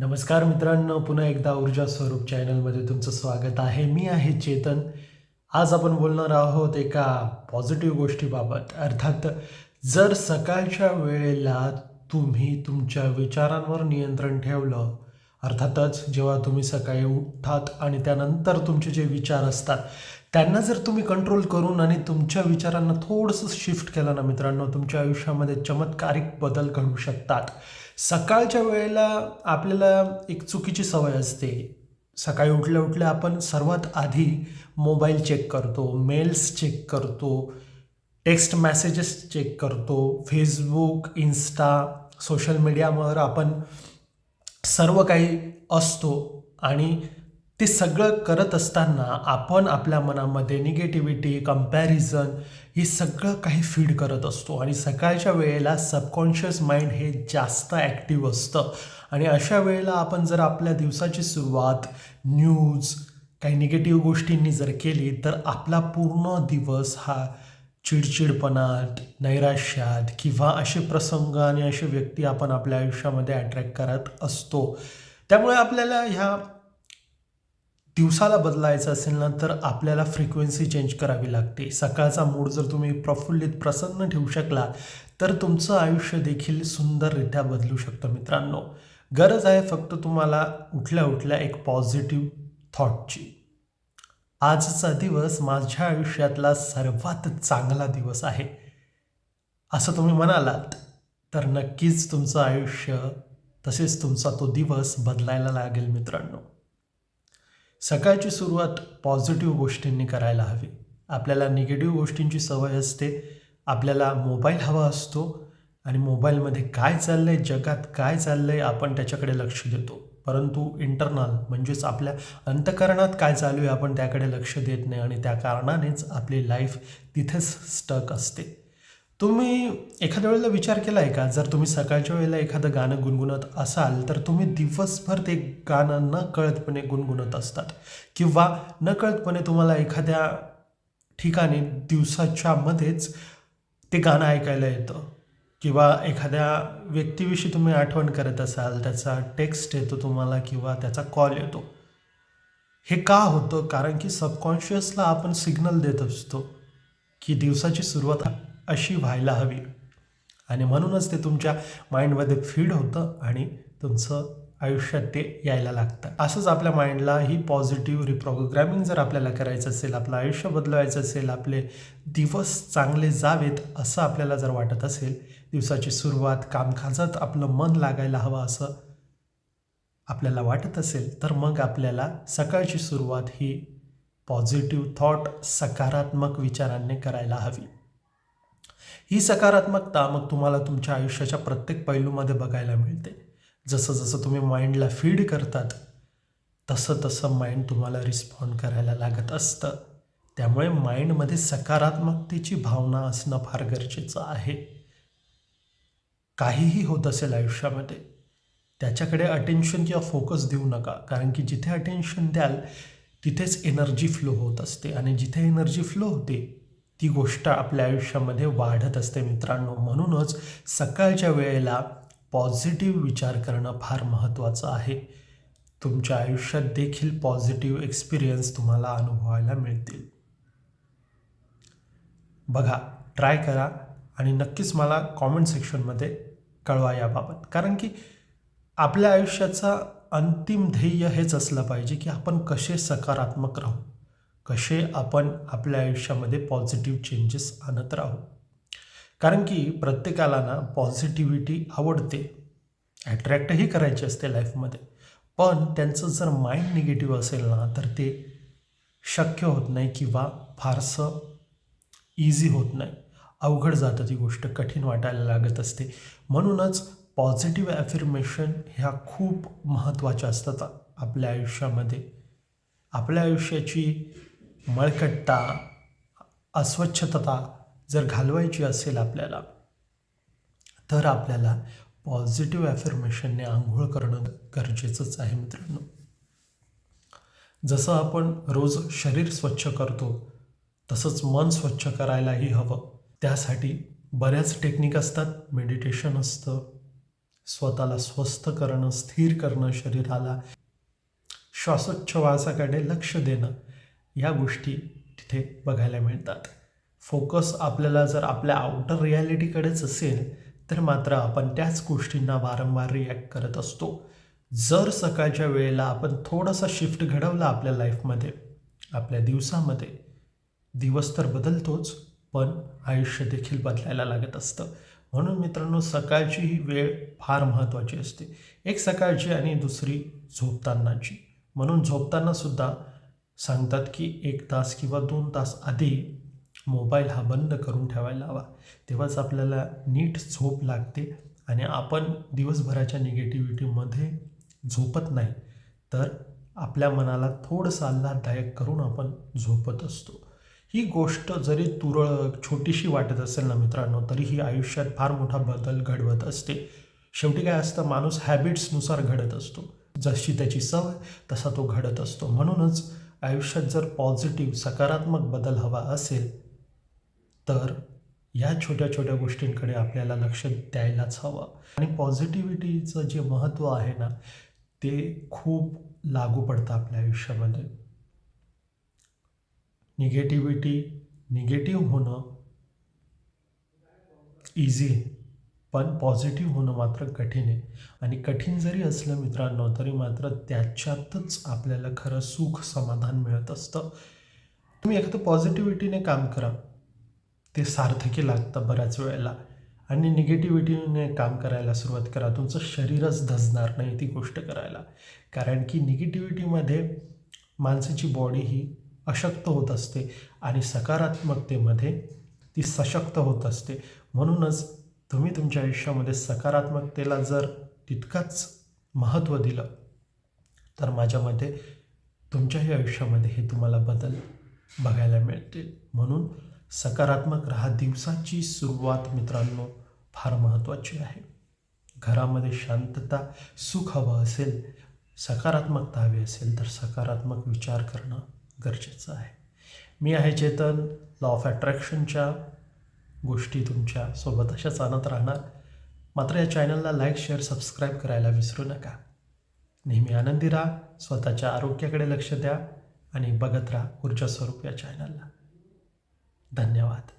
नमस्कार मित्रांनो पुन्हा एकदा ऊर्जा स्वरूप चॅनलमध्ये तुमचं स्वागत आहे. मी आहे चेतन. आज आपण बोलणार आहोत एका पॉझिटिव्ह गोष्टीबाबत. अर्थात जर सकाळच्या वेळेला तुम्ही तुमच्या विचारांवर नियंत्रण ठेवलं अर्थातच जेव्हा तुम्ही सकाळी उठतात आणि त्यानंतर तुमचे जे विचार असतात त्यांना जर तुम्ही कंट्रोल करून आणि तुमच्या विचारांना थोडंसं शिफ्ट केलं ना मित्रांनो तुमच्या आयुष्यामध्ये चमत्कारिक बदल घडू शकतात. सकाळच्या वेळेला आपल्याला एक चुकीची सवय असते. सकाळी उठल्या उठल्या आपण सर्वात आधी मोबाईल चेक करतो मेल्स चेक करतो टेक्स्ट मेसेजेस चेक करतो फेसबुक इन्स्टा सोशल मीडियावर आपण सर्व काही असतो आणि ते सगळं करत असताना आपण आपल्या मनामध्ये निगेटिव्हिटी कंपॅरिझन हे सगळं काही फीड करत असतो. आणि सकाळच्या वेळेला सबकॉन्शियस माइंड हे जास्त ॲक्टिव्ह असतं. आणि अशा वेळेला आपण जर आपल्या दिवसाची सुरुवात न्यूज काही निगेटिव्ह गोष्टींनी जर केली तर आपला पूर्ण दिवस हा चिडचिडपणात नैराश्यात किंवा असे प्रसंग आणि असे व्यक्ती आपण आपल्या आयुष्यामध्ये अट्रॅक्ट करत असतो. त्यामुळे आपल्याला ह्या दिवसाला बदलायचं असेल ना तर आपल्याला फ्रिक्वेन्सी चेंज करावी लागते. सकाळचा मूड जर तुम्ही प्रफुल्लित प्रसन्न ठेवू शकला तर तुमचं आयुष्य देखील सुंदररित्या बदलू शकतं मित्रांनो. गरज आहे फक्त तुम्हाला उठल्या उठल्या एक पॉझिटिव्ह थॉटची आजचा दिवस माझ्या आयुष्यातला सर्वात चांगला दिवस आहे. असं तुम्ही म्हणालात तर नक्कीच तुमचं आयुष्य तसेच तुमचा तो दिवस बदलायला लागेल मित्रांनो. सकाळची सुरुवात पॉझिटिव्ह गोष्टींनी करायला हवी. आपल्याला निगेटिव्ह गोष्टींची सवय असते आपल्याला मोबाईल हवा असतो आणि मोबाईलमध्ये काय चाललं आहे जगात काय चाललं आहे आपण त्याच्याकडे लक्ष देतो. परंतु इंटरनल म्हणजेच आपल्या अंतकरणात काय चालू आहे आपण त्याकडे लक्ष देत नाही आणि त्या कारणानेच आपली लाईफ तिथेच स्टक असते. तुम्ही एखाद्या वेळेला विचार केला आहे का? जर तुम्ही सकाळच्या वेळेला एखादं गाणं गुणगुणत असाल तर तुम्ही दिवसभर ते गाणं न कळतपणे गुणगुणत असतात. किंवा न कळतपणे तुम्हाला एखाद्या ठिकाणी दिवसाच्या मध्येच ते गाणं ऐकायला येतं. किंवा एखाद्या व्यक्तीविषयी तुम्ही आठवण करत असाल त्याचा टेक्स्ट येतो तुम्हाला किंवा त्याचा कॉल येतो. हे का होतं? कारण की सबकॉन्शियसला आपण सिग्नल देत असतो की दिवसाची सुरुवात अशी व्हायला हवी. आणि म्हणूनच ते तुमच्या माइंडमध्ये फीड होतं आणि तुमचं आयुष्यात ते यायला लागतं. असंच आपल्या माइंडला ही पॉझिटिव्ह रिप्रोग्रॅमिंग जर आपल्याला करायचं असेल आपलं आयुष्य बदलवायचं असेल आपले दिवस चांगले जावेत असं आपल्याला जर वाटत असेल दिवसाची सुरुवात कामकाजात आपलं मन लागायला हवं असं आपल्याला वाटत असेल तर मग आपल्याला सकाळची सुरुवात ही पॉझिटिव्ह थॉट सकारात्मक विचारांनी करायला हवी. ही सकारात्मकता मग तुम्हाला तुमच्या आयुष्याच्या प्रत्येक पैलूमध्ये बघायला मिळते. जसं जसं तुम्ही माइंडला फीड करतात तसं तसं माइंड तुम्हाला रिस्पॉन्ड करायला लागत असतं. त्यामुळे माइंडमध्ये सकारात्मकतेची भावना असणं फार गरजेचं आहे. काहीही होत असेल आयुष्यामध्ये त्याच्याकडे अटेन्शन किंवा फोकस देऊ नका. कारण की जिथे अटेन्शन द्याल तिथेच एनर्जी फ्लो होत असते. आणि जिथे एनर्जी फ्लो होते ती गोष्ट आपल्या आयुष्यामध्ये वाढत असते मित्रांनो. म्हणूनच सकाळच्या वेळेला पॉझिटिव्ह विचार करणं फार महत्त्वाचं आहे. तुमच्या आयुष्यात देखील पॉझिटिव्ह एक्सपिरियन्स तुम्हाला अनुभवायला मिळतील. बघा ट्राय करा आणि नक्कीच मला कॉमेंट सेक्शनमध्ये कळवा याबाबत. कारण की आपल्या आयुष्याचा अंतिम ध्येय हेच असलं पाहिजे की आपण कसे सकारात्मक राहू. कसे आपण आपल्या आयुष्यामध्ये पॉझिटिव्ह चेंजेस आणत राहू. कारण की प्रत्येकाला ना पॉझिटिव्हिटी आवडते. ॲट्रॅक्टही करायची असते लाईफमध्ये पण त्यांचं जर माइंड निगेटिव्ह असेल ना तर ते शक्य होत नाही किंवा फारसं इझी होत नाही. अवघड जातं ती गोष्ट कठीण वाटायला लागत असते. म्हणूनच पॉझिटिव्ह ॲफिर्मेशन ह्या खूप महत्त्वाच्या असतात आपल्या आयुष्यामध्ये. आपल्या आयुष्याची मळकट्टा अस्वच्छता जर घालवायची असेल आपल्याला तर आपल्याला पॉझिटिव्ह ॲफर्मेशनने आंघोळ करणं गरजेचंच आहे मित्रांनो. जसं आपण रोज शरीर स्वच्छ करतो तसंच मन स्वच्छ करायलाही हवं. त्यासाठी बऱ्याच टेक्निक असतात. मेडिटेशन असतं स्वतःला स्वस्थ करणं स्थिर करणं शरीराला श्वासोच्छवासाकडे लक्ष देणं या गोष्टी तिथे बघायला मिळतात. फोकस आपल्याला जर आपल्या आउटर रियालिटीकडेच असेल तर मात्र आपण त्याच गोष्टींना वारंवार रिॲक्ट करत असतो. जर सकाळच्या वेळेला आपण थोडासा शिफ्ट घडवला आपल्या लाईफमध्ये आपल्या दिवसामध्ये दिवस तर बदलतोच पण आयुष्य देखील बदलायला लागत असतं. म्हणून मित्रांनो सकाळची ही वेळ फार महत्त्वाची असते. एक सकाळची आणि दुसरी झोपतानाची. म्हणून झोपतानासुद्धा सांगतात की एक तास किंवा दोन तास आधी मोबाईल हा बंद करून ठेवायला हवा. तेव्हाच आपल्याला नीट झोप लागते आणि आपण दिवसभराच्या निगेटिव्हिटीमध्ये झोपत नाही. तर आपल्या मनाला थोडंसं आल्हाददायक करून आपण झोपत असतो. ही गोष्ट जरी तुरळक छोटीशी वाटत असेल ना मित्रांनो तरी ही आयुष्यात फार मोठा बदल घडवत असते. शेवटी काय असतं माणूस हॅबिट्सनुसार घडत असतो. जशी त्याची सवय तसा तो घडत असतो. म्हणूनच आयुष्यात जर पॉझिटिव्ह सकारात्मक बदल हवा असेल तर या छोट्या छोट्या गोष्टींकडे आपल्याला लक्ष द्यायलाच हवं. आणि पॉझिटिव्हिटीचं जे महत्त्व आहे ना ते खूप लागू पडतं आपल्या आयुष्यामध्ये. निगेटिव्हिटी निगेटिव्ह होणं इझी पण पॉझिटिव्ह होणं मात्र कठीण आहे. आणि कठीण जरी असलं मित्रांनो तरी मात्र त्याच्यातच आपल्याला खरं सुख समाधान मिळत असतं. तुम्ही एखादं पॉझिटिव्हिटीने काम करा. ते सार्थकी लागतं बऱ्याच वेळेला. आणि निगेटिव्हिटीने काम करायला सुरुवात करा. तुमचं शरीरच धजणार नाही ती गोष्ट करायला. कारण की निगेटिव्हिटीमध्ये माणसाची बॉडी ही अशक्त होत असते आणि सकारात्मकतेमध्ये ती सशक्त होत असते. म्हणूनच तुम्ही तुमच्या आयुष्यामध्ये सकारात्मकतेला जर तितकाच महत्त्व दिलं तर माझ्या मते तुमच्याही आयुष्यामध्ये हे तुम्हाला बदल बघायला मिळतील. म्हणून सकारात्मक राहा दिवसाची सुरुवात मित्रांनो फार महत्त्वाची आहे. घरामध्ये शांतता सुख हवं असेल सकारात्मकता हवी असेल तर सकारात्मक विचार करणं गरजेचं आहे. मी आहे चेतन लॉ ऑफ अट्रॅक्शनच्या गोष्टी तुमच्यासोबत अशाच आणत राहणार. मात्र या चॅनलला लाईक शेअर सबस्क्राईब करायला विसरू नका. नेहमी आनंदी राहा स्वतःच्या आरोग्याकडे लक्ष द्या आणि बघत राहा ऊर्जा स्वरूप या चॅनलला. धन्यवाद.